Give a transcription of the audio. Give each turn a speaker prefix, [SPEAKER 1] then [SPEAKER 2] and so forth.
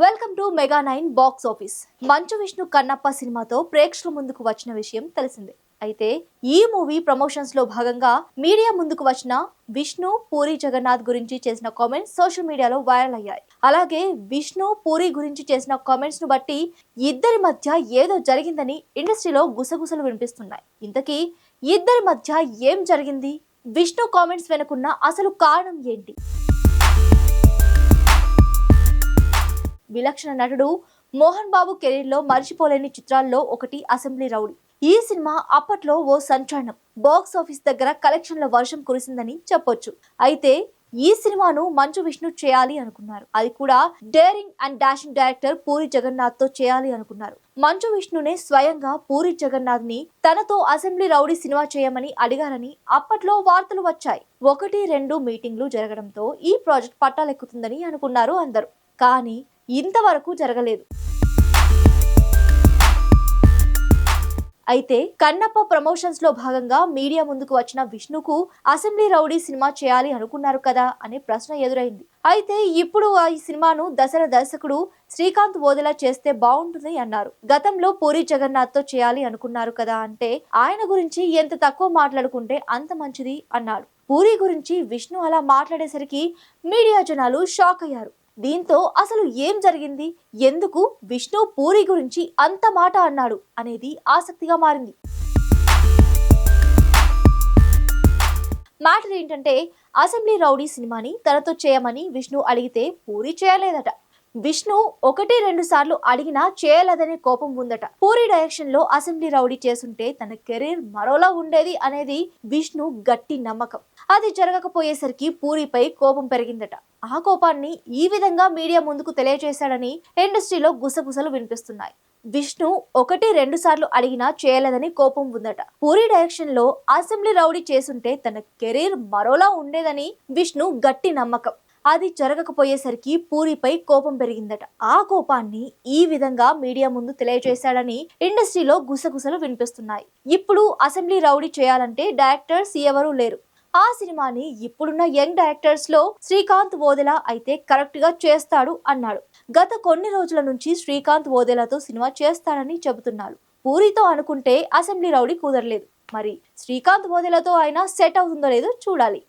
[SPEAKER 1] Welcome to mega nine box office. Manchu Vishnu Kannappa సినిమాతో ప్రేక్షకుల ముందుకు వచ్చిన విషయం తెలిసిందే. అయితే ఈ మూవీ ప్రమోషన్స్లో భాగంగా మీడియా ముందుకు వచ్చిన విష్ణు పూరి జగన్నాథ్ గురించి చేసిన కామెంట్స్ సోషల్ మీడియాలో వైరల్ అయ్యాయి. అలాగే విష్ణు పూరి గురించి చేసిన కామెంట్స్ను బట్టి ఇద్దరి మధ్య ఏదో జరిగిందని ఇండస్ట్రీలో గుసగుసలు వినిపిస్తున్నాయి. ఇంతకీ ఇద్దరి మధ్య ఏం జరిగింది? విష్ణు కామెంట్స్ వెనుకున్న అసలు కారణం ఏంటి? విలక్షణ నటుడు మోహన్ బాబు కెరీర్లో మర్చిపోలేని చిత్రాల్లో ఒకటి అసెంబ్లీ రౌడీ. ఈ సినిమా అప్పట్లో ఓ సంచలనం. బాక్స్ ఆఫీస్ దగ్గర కలెక్షన్ల వర్షం కురిసిందని చెప్పొచ్చు. అయితే ఈ సినిమాను మంచు విష్ణు చేయాలి అనుకున్నారు. అది కూడా daring and dashing director Puri జగన్నాథ్తో చేయాలి అనుకున్నారు. మంచు విష్ణునే స్వయంగా పూరి జగన్నాథ్ని తనతో అసెంబ్లీ రౌడీ సినిమా చేయమని అడిగారని అప్పట్లో వార్తలు వచ్చాయి. ఒకటి రెండు మీటింగ్లు జరగడంతో ఈ ప్రాజెక్ట్ పట్టాలెక్కుతుందని అనుకున్నారు అందరూ. కానీ ఇంతవరకు జరగలేదు. అయితే కన్నప్ప ప్రమోషన్స్లో భాగంగా మీడియా ముందుకు వచ్చిన విష్ణుకు అసెంబ్లీ రౌడీ సినిమా చేయాలి అనుకున్నారు కదా అనే ప్రశ్న ఎదురైంది. అయితే ఇప్పుడు ఆ ఈ సినిమాను దసరా దర్శకుడు శ్రీకాంత్ ఓదెలా చేస్తే బాగుంటుంది అన్నారు. గతంలో పూరి జగన్నాథ్తో చేయాలి అనుకున్నారు కదా అంటే ఆయన గురించి ఎంత తక్కువ మాట్లాడుకుంటే అంత మంచిది అన్నాడు పూరి గురించి విష్ణు అలా మాట్లాడేసరికి మీడియా జనాలు షాక్ అయ్యారు. దీంతో అసలు ఏం జరిగింది? ఎందుకు విష్ణు పూరి గురించి అంత మాట అన్నాడు అనేది ఆసక్తిగా మారింది. మ్యాటర్ ఏంటంటే అసెంబ్లీ రౌడీ సినిమాని తనతో చేయమని విష్ణు అడిగితే పూరి చేయలేదట. విష్ణు ఒకటి రెండు సార్లు అడిగినా చేయలేదనే కోపం ఉందట. పూరి డైరెక్షన్లో అసెంబ్లీ రౌడీ చేసుంటే తన కెరీర్ మరోలా ఉండేది అనేది విష్ణు గట్టి నమ్మకం. అది జరగకపోయేసరికి పూరిపై కోపం పెరిగిందట. ఆ కోపాన్ని ఈ విధంగా మీడియా ముందుకు తెలియజేశాడని ఇండస్ట్రీలో గుసగుసలు వినిపిస్తున్నాయి. విష్ణు ఒకటి రెండు సార్లు అడిగినా చేయలేదని కోపం ఉందట. పూరి డైరెక్షన్లో అసెంబ్లీ రౌడీ చేసుంటే తన కెరీర్ మరోలా ఉండేదని విష్ణు గట్టి నమ్మకం. అది జరగకపోయేసరికి పూరిపై కోపం పెరిగిందట. ఆ కోపాన్ని ఈ విధంగా మీడియా ముందు తెలియజేశాడని ఇండస్ట్రీలో గుసగుసలు వినిపిస్తున్నాయి. ఇప్పుడు అసెంబ్లీ రౌడీ చేయాలంటే డైరెక్టర్స్ ఎవరూ లేరు. ఆ సినిమాని ఇప్పుడున్న యంగ్ డైరెక్టర్స్లో శ్రీకాంత్ ఓదెలా అయితే కరెక్ట్గా చేస్తాడు అన్నాడు. గత కొన్ని రోజుల నుంచి శ్రీకాంత్ ఓదెలాతో సినిమా చేస్తాడని చెబుతున్నాడు పూరితో అనుకుంటే అసెంబ్లీ రౌడీ కుదరలేదు. మరి శ్రీకాంత్ ఓదెలాతో అయినా సెట్ అవుతుందో లేదో చూడాలి.